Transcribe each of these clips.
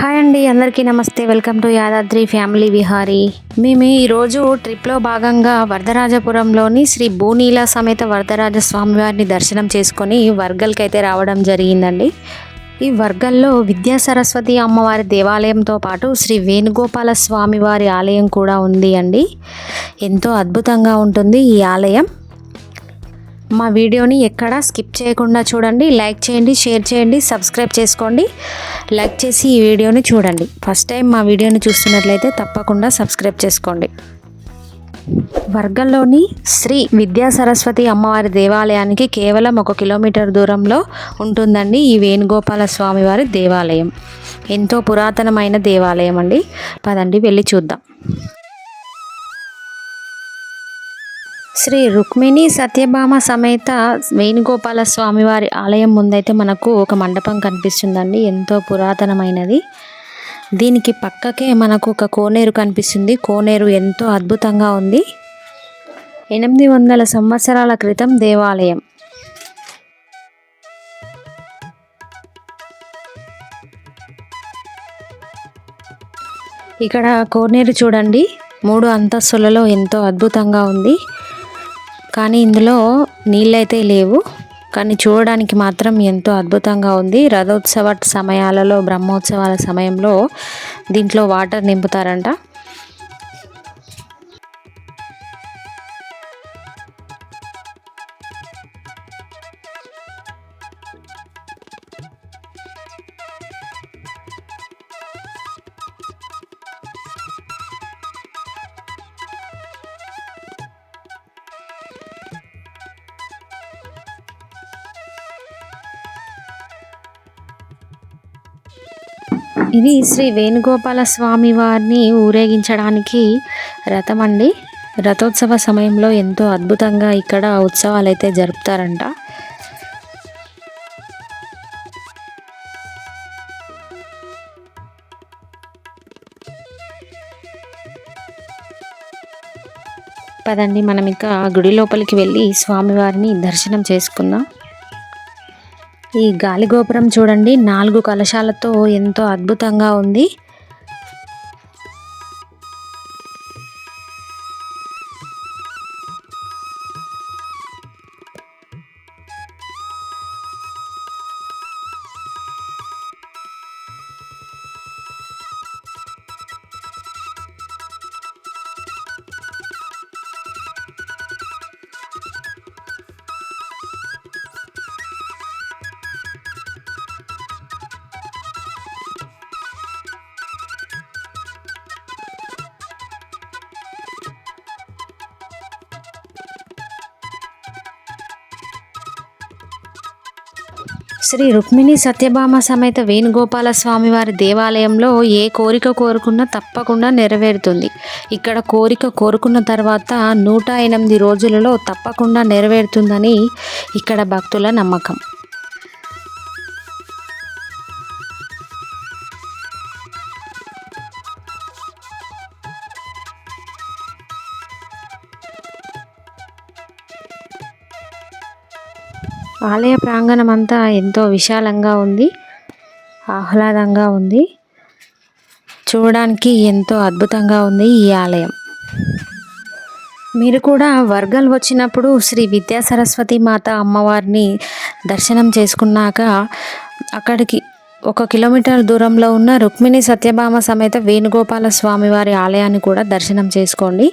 Hi అండి అందరికీ నమస్తే. Welcome to Yadadri family Vihari. మేము ఈరోజు ట్రిప్లో భాగంగా వరదరాజపురంలోని శ్రీ భూనీల సమేత వరదరాజ స్వామివారిని దర్శనం చేసుకొని వర్గల్కి అయితే రావడం జరిగిందండి. ఈ వర్గల్లో విద్యా సరస్వతి అమ్మవారి దేవాలయంతో పాటు శ్రీ వేణుగోపాల స్వామివారి ఆలయం కూడా ఉంది అండి. ఎంతో అద్భుతంగా ఉంటుంది ఈ ఆలయం. మా వీడియోని ఎక్కడా స్కిప్ చేయకుండా చూడండి లైక్ చేయండి షేర్ చేయండి సబ్స్క్రైబ్ చేసుకోండి లైక్ చేసి ఈ వీడియోని చూడండి. ఫస్ట్ టైం మా వీడియోని చూస్తున్నట్లయితే తప్పకుండా సబ్స్క్రైబ్ చేసుకోండి. వర్గంలోని శ్రీ విద్యా సరస్వతి అమ్మవారి దేవాలయానికి కేవలం ఒక కిలోమీటర్ దూరంలో ఉంటుందండి ఈ వేణుగోపాల స్వామివారి దేవాలయం. ఎంతో పురాతనమైన దేవాలయం అండి. పదండి వెళ్ళి చూద్దాం. శ్రీ రుక్మిణి సత్యభామ సమేత వేణుగోపాల స్వామివారి ఆలయం ముందైతే మనకు ఒక మండపం కనిపిస్తుందండి. ఎంతో పురాతనమైనది. దీనికి పక్కకే మనకు ఒక కోనేరు కనిపిస్తుంది. కోనేరు ఎంతో అద్భుతంగా ఉంది. ఎనిమిది వందల సంవత్సరాల క్రితం దేవాలయం. ఇక్కడ కోనేరు చూడండి. మూడు అంతస్తులలో ఎంతో అద్భుతంగా ఉంది. కానీ ఇందులో నీళ్ళైతే లేవు. కానీ చూడడానికి మాత్రం ఎంతో అద్భుతంగా ఉంది. రథోత్సవ సమయాలలో బ్రహ్మోత్సవాల సమయంలో దీంట్లో వాటర్ నింపుతారంట. ఇది శ్రీ వేణుగోపాల స్వామి వారిని ఊరేగించడానికి రథం అండి రథోత్సవ సమయంలో ఎంతో అద్భుతంగా ఇక్కడ ఉత్సవాలు అయితే జరుపుతారంట. పదండి మనం ఇంకా గుడి లోపలికి వెళ్ళి స్వామివారిని దర్శనం చేసుకుందాం. ఈ గాలిగోపురం చూడండి. నాలుగు కలశాలతో ఎంతో అద్భుతంగా ఉంది. శ్రీ రుక్మిణి సత్యభామ సమేత వేణుగోపాల స్వామి వారి దేవాలయంలో ఏ కోరిక కోరుకున్నా తప్పకుండా నెరవేరుతుంది. ఇక్కడ కోరిక కోరుకున్న తర్వాత నూట ఎనిమిది రోజులలో తప్పకుండా నెరవేరుతుందని ఇక్కడ భక్తుల నమ్మకం. ఆలయ ప్రాంగణం అంతా ఎంతో విశాలంగా ఉంది. ఆహ్లాదంగా ఉంది. చూడడానికి ఎంతో అద్భుతంగా ఉంది ఈ ఆలయం. మీరు కూడా వర్గల్ వచ్చినప్పుడు శ్రీ విద్యాసరస్వతి మాత అమ్మవారిని దర్శనం చేసుకున్నాక అక్కడికి ఒక కిలోమీటర్ దూరంలో ఉన్న రుక్మిణి సత్యభామ సమేత వేణుగోపాల స్వామివారి ఆలయాన్ని కూడా దర్శనం చేసుకోండి.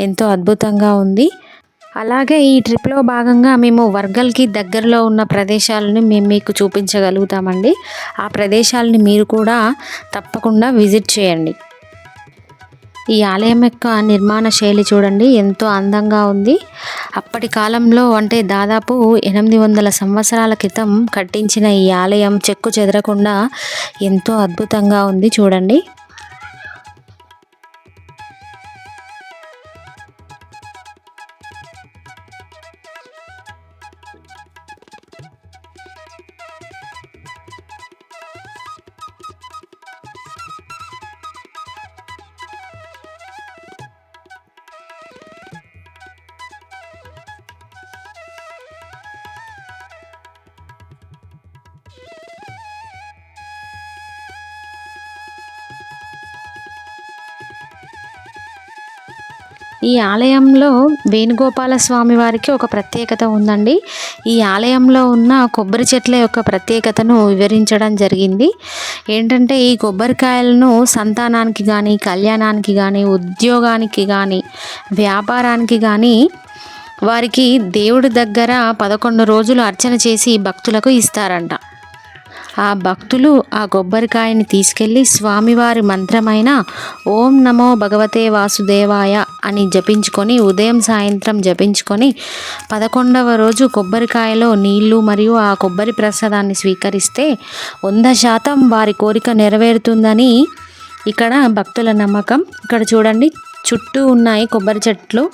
ఎంతో అద్భుతంగా ఉంది. అలాగే ఈ ట్రిప్లో భాగంగా మేము వర్గల్కి దగ్గరలో ఉన్న ప్రదేశాలను మేము మీకు చూపించగలుగుతామండి. ఆ ప్రదేశాలని మీరు కూడా తప్పకుండా విజిట్ చేయండి. ఈ ఆలయం యొక్క నిర్మాణ శైలి చూడండి ఎంతో అందంగా ఉంది. అప్పటి కాలంలో అంటే దాదాపు ఎనిమిది వందల సంవత్సరాల క్రితం కట్టించిన ఈ ఆలయం చెక్కు చెదరకుండా ఎంతో అద్భుతంగా ఉంది చూడండి. ఈ ఆలయంలో వేణుగోపాల స్వామి వారికి ఒక ప్రత్యేకత ఉందండి. ఈ ఆలయంలో ఉన్న కొబ్బరి చెట్ల యొక్క ప్రత్యేకతను వివరించడం జరిగింది. ఏంటంటే ఈ కొబ్బరికాయలను సంతానానికి కానీ కళ్యాణానికి కానీ ఉద్యోగానికి కానీ వ్యాపారానికి కానీ వారికి దేవుడి దగ్గర పదకొండు రోజులు అర్చన చేసి భక్తులకు ఇస్తారంట. ఆ భక్తులు ఆ కొబ్బరికాయని తీసుకెళ్ళి స్వామివారి మంత్రమైన ఓం నమో భగవతే వాసుదేవాయ అని జపించుకొని ఉదయం సాయంత్రం జపించుకొని పదకొండవ రోజు కొబ్బరికాయలో నీళ్ళు మరియు ఆ కొబ్బరి ప్రసాదాన్ని స్వీకరిస్తే వంద శాతం వారి కోరిక నెరవేరుతుందని ఇక్కడ భక్తుల నమ్మకం. ఇక్కడ చూడండి చుట్టూ ఉన్నాయి కొబ్బరి చెట్లు.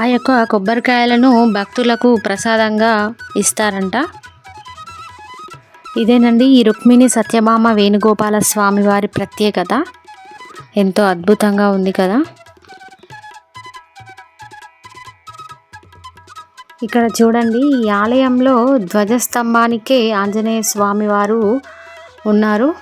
ఆ యొక్క కొబ్బరికాయలను భక్తులకు ప్రసాదంగా ఇస్తారంట. ఇదేనండి ఈ రుక్మిణి సత్యభామ వేణుగోపాల స్వామి వారి ప్రత్యేకత. ఎంతో అద్భుతంగా ఉంది కదా. ఇక్కడ చూడండి ఈ ఆలయంలో ధ్వజస్తంభానికే ఆంజనేయ స్వామి వారు ఉన్నారు.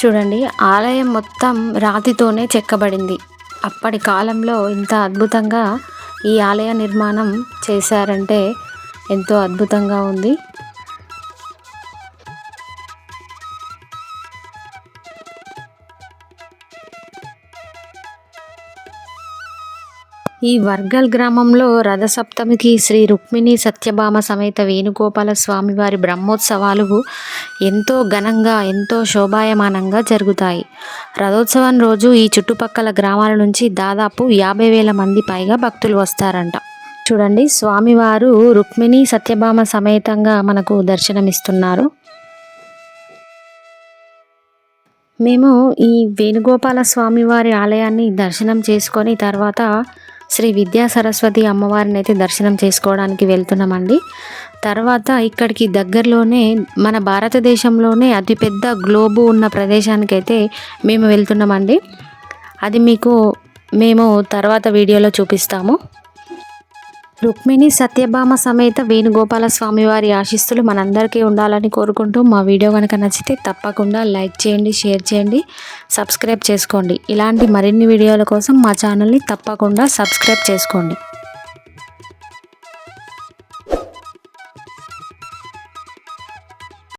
చూడండి ఆలయం మొత్తం రాతితోనే చెక్కబడింది. అప్పటి కాలంలో ఇంత అద్భుతంగా ఈ ఆలయ నిర్మాణం చేశారంటే ఎంతో అద్భుతంగా ఉంది. ఈ వర్గల్ గ్రామంలో రథసప్తమికి శ్రీ రుక్మిణి సత్యభామ సమేత వేణుగోపాల స్వామి వారి బ్రహ్మోత్సవాలు ఎంతో ఘనంగా ఎంతో శోభాయమానంగా జరుగుతాయి. రథోత్సవం రోజు ఈ చుట్టుపక్కల గ్రామాల నుంచి దాదాపు యాభై వేల మంది పైగా భక్తులు వస్తారంట. చూడండి స్వామివారు రుక్మిణి సత్యభామ సమేతంగా మనకు దర్శనమిస్తున్నారు. మేము ఈ వేణుగోపాల స్వామివారి ఆలయాన్ని దర్శనం చేసుకొని తర్వాత శ్రీ విద్యా సరస్వతి అమ్మవారిని అయితే దర్శనం చేసుకోవడానికి వెళ్తున్నామండి. తర్వాత ఇక్కడికి దగ్గరలోనే మన భారతదేశంలోనే అతిపెద్ద గ్లోబు ఉన్న ప్రదేశానికైతే మేము వెళ్తున్నామండి. అది మీకు మేము తర్వాత వీడియోలో చూపిస్తాము. రుక్మిణి సత్యభామ సమేత వేణుగోపాల స్వామి వారి ఆశిస్తులు మనందరికీ ఉండాలని కోరుకుంటూ మా వీడియో కనుక నచ్చితే తప్పకుండా లైక్ చేయండి షేర్ చేయండి సబ్స్క్రైబ్ చేసుకోండి. ఇలాంటి మరిన్ని వీడియోల కోసం మా ఛానల్ని తప్పకుండా సబ్స్క్రైబ్ చేసుకోండి.